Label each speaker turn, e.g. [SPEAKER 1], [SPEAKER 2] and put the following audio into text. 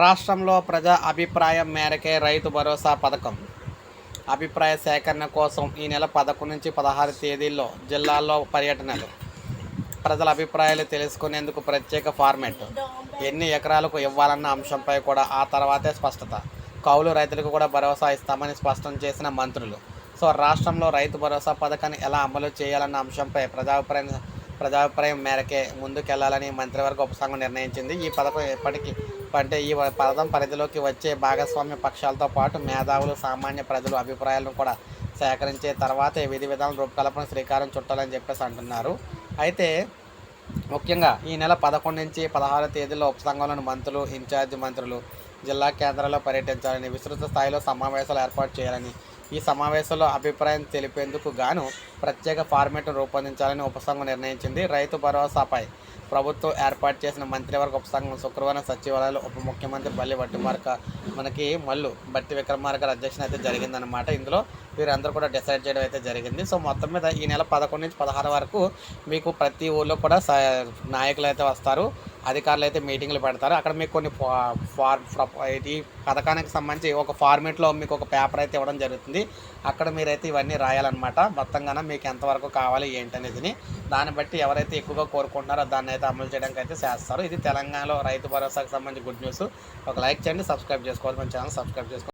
[SPEAKER 1] రాష్ట్రంలో ప్రజా అభిప్రాయం మేరకే రైతు భరోసా పథకం. అభిప్రాయ సేకరణ కోసం ఈ నెల పదకొండు నుంచి పదహారు తేదీల్లో జిల్లాల్లో పర్యటనలు. ప్రజల అభిప్రాయాలు తెలుసుకునేందుకు ప్రత్యేక ఫార్మాట్ ఎన్ని ఎకరాలకు ఇవ్వాలన్న అంశంపై కూడా ఆ తర్వాతే స్పష్టత. కౌలు రైతులకు కూడా భరోసా ఇస్తామని స్పష్టం చేసిన మంత్రులు. సో రాష్ట్రంలో రైతు భరోసా పథకాన్ని ఎలా అమలు చేయాలన్న అంశంపై ప్రజాభిప్రాయం ప్రజాభిప్రాయం మేరకే ముందుకెళ్ళాలని మంత్రివర్గ ఉపసంఘం నిర్ణయించింది. ఈ పథకం ఎప్పటికీ అంటే ఈ పథకం పరిధిలోకి వచ్చే భాగస్వామ్య పక్షాలతో పాటు మేధావులు సామాన్య ప్రజలు అభిప్రాయాలను కూడా సేకరించే తర్వాతే విధి విధానం రూపకల్పన శ్రీకారం చుట్టాలని చెప్పేసి అంటున్నారు. అయితే ముఖ్యంగా ఈ నెల పదకొండు నుంచి పదహారు తేదీలో ఉపసంఘంలోని మంత్రులు ఇన్ఛార్జి మంత్రులు జిల్లా కేంద్రాల్లో పర్యటించాలని విస్తృత స్థాయిలో సమావేశాలు ఏర్పాటు చేయాలని ఈ సమావేశంలో అభిప్రాయం తెలిపేందుకు గాను ప్రత్యేక ఫార్మేట్ను రూపొందించాలని ఉపసంఘం నిర్ణయించింది. రైతు భరోసాపై ప్రభుత్వం ఏర్పాటు చేసిన మంత్రివర్గ ఉపసంఘం శుక్రవారం సచివాలయంలో ఉప ముఖ్యమంత్రి బల్లి బట్టిమార్క మనకి మల్లు బట్టి విక్రమార్క అధ్యక్షన అయితే జరిగిందనమాట ఇందులో వీరందరూ కూడా డిసైడ్ చేయడం అయితే జరిగింది. సో మొత్తం మీద ఈ నెల పదకొండు నుంచి పదహారు వరకు మీకు ప్రతి ఊళ్ళో కూడా స- నాయకులు అయితే వస్తారు. అధికారులు అయితే మీటింగ్లు పెడతారు. అక్కడ మీకు కొన్ని ఫా- ఫార్ ఇది పథకానికి సంబంధించి ఒక ఫార్మేట్లో మీకు ఒక పేపర్ అయితే ఇవ్వడం జరుగుతుంది. అక్కడ మీరైతే ఇవన్నీ రాయాలన్నమాట. మొత్తంగానే మీకు ఎంతవరకు కావాలి ఏంటనేది దాన్ని బట్టి ఎవరైతే ఎక్కువగా కోరుకుంటున్నారో దాన్ని అయితే అమలు చేయడానికి అయితే చేస్తారు. ఇది తెలంగాణలో రైతు భరోసాకు సంబంధించి గుడ్ న్యూస్. ఒక లైక్ చేయండి సబ్స్క్రైబ్ చేసుకోవాలి మన ఛానల్ సబ్స్క్రైబ్ చేసుకోవాలి